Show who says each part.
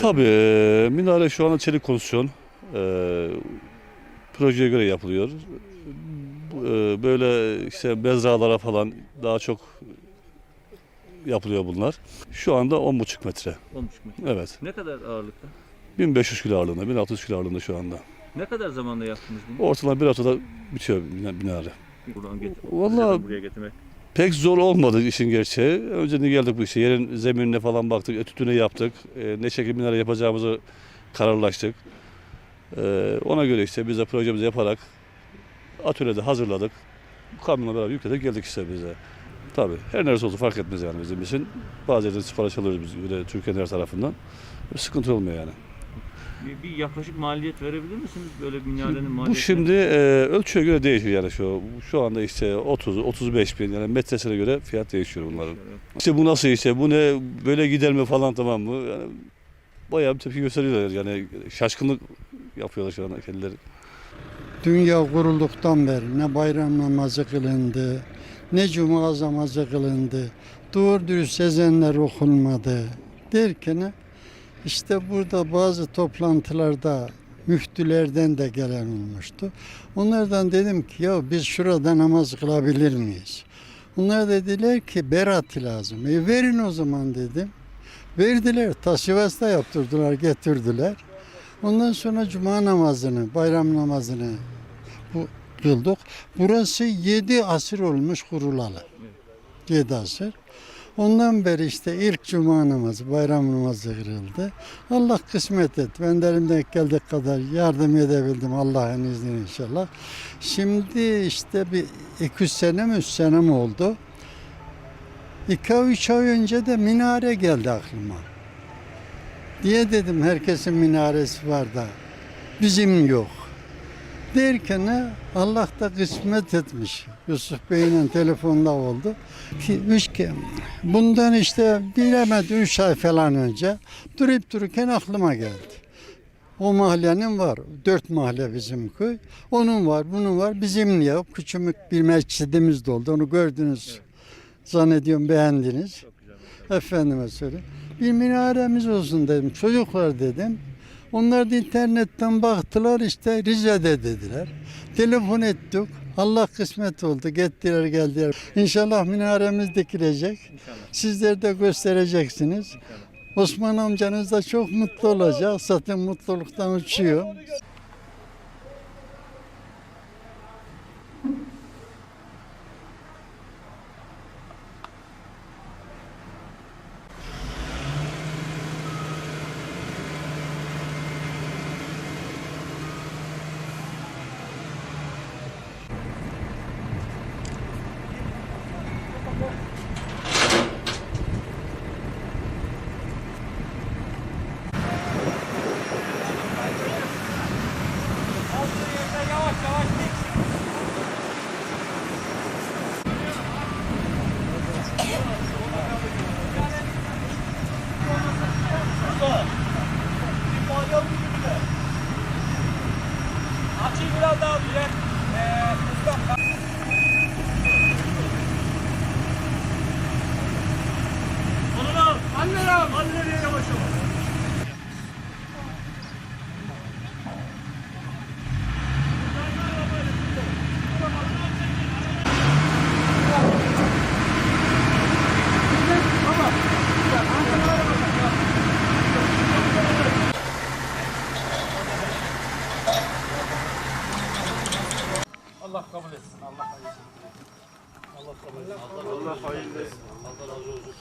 Speaker 1: Tabii minare şu anda çelik konstrüksiyon. E, projeye göre yapılıyor. E, böyle işte mezralara falan daha çok yapılıyor bunlar. Şu anda 10,5 metre.
Speaker 2: 10,5 metre.
Speaker 1: Evet.
Speaker 2: Ne kadar ağırlıkta?
Speaker 1: 1500 kilo ağırlığında, 1600 kilo ağırlığında şu anda.
Speaker 2: Ne kadar zamanda yaptınız bunu?
Speaker 1: Ortalama bir haftada bitiyor mina- minare.
Speaker 2: Buradan getir.
Speaker 1: Vallahi-
Speaker 2: Rize'den buraya getirmek.
Speaker 1: Pek zor olmadı işin gerçeği. Önceden geldik bu işe. Yerin zeminine falan baktık, etütünü yaptık. E, ne şekilde minare yapacağımızı kararlaştık. E, ona göre işte biz de projemizi yaparak atölyede hazırladık. Bu kamyonla beraber yükledik geldik işte bize. Tabii her neresi olsa fark etmez yani bizim için. Bazı yerden sipariş alıyoruz biz böyle Türkiye'nin her tarafından. Bir sıkıntı olmuyor yani.
Speaker 2: Bir, bir yaklaşık maliyet verebilir misiniz? Böyle minarenin
Speaker 1: Bu
Speaker 2: maliyeti.
Speaker 1: şimdi e, ölçüye göre değişir yani şu şu anda işte 30 35 bin yani metresine göre fiyat değişiyor bunların. İşte bu nasıl işte bu ne böyle gider mi falan tamam mı? Yani bayağı bir tepki gösteriyorlar yani şaşkınlık yapıyorlar şu anda kendileri.
Speaker 3: Dünya kurulduktan beri ne bayram namazı kılındı, ne cuma namazı kılındı, doğru dürüst ezenler okunmadı derken işte burada bazı toplantılarda müftülerden de gelen olmuştu. Onlardan dedim ki ya biz şurada namaz kılabilir miyiz? Onlar dediler ki berat lazım. E verin o zaman dedim. Verdiler. Taşivasta yaptırdılar, getirdiler. Ondan sonra cuma namazını, bayram namazını bu kıldık. Burası yedi asır olmuş kurulalı. Yedi asır. Ondan beri işte ilk cuma namazı, bayram namazı kırıldı. Allah kısmet et. Ben de elimden geldiği kadar yardım edebildim Allah'ın izniyle inşallah. Şimdi işte bir iki üç sene mi üç sene mi oldu? İki ay, üç ay önce de minare geldi aklıma. Diye dedim herkesin minaresi var da bizim yok. Derken Allah da kısmet etmiş. Yusuf Bey'le telefonda oldu. Ki üç bundan işte bilemedi üç ay falan önce durup dururken aklıma geldi. O mahallenin var. Dört mahalle bizim köy. Onun var, bunun var. Bizim yok. Küçümük bir mescidimiz de oldu. Onu gördünüz. Zannediyorum beğendiniz. Efendime söyle. Bir minaremiz olsun dedim. Çocuklar dedim. Onlar da internetten baktılar işte Rize'de dediler. Telefon ettik. Allah kısmet oldu. Gittiler geldiler. İnşallah minaremiz dikilecek.
Speaker 2: İnşallah.
Speaker 3: Sizler de göstereceksiniz. Osman amcanız da çok mutlu olacak. Zaten mutluluktan uçuyor. Açıyı biraz daha düzelt. Ee, al. Anne al. Anne al.
Speaker 4: Allah kabul etsin. Allah hayırlı. Allah kabul etsin. Allah hayırlı. Allah razı olsun.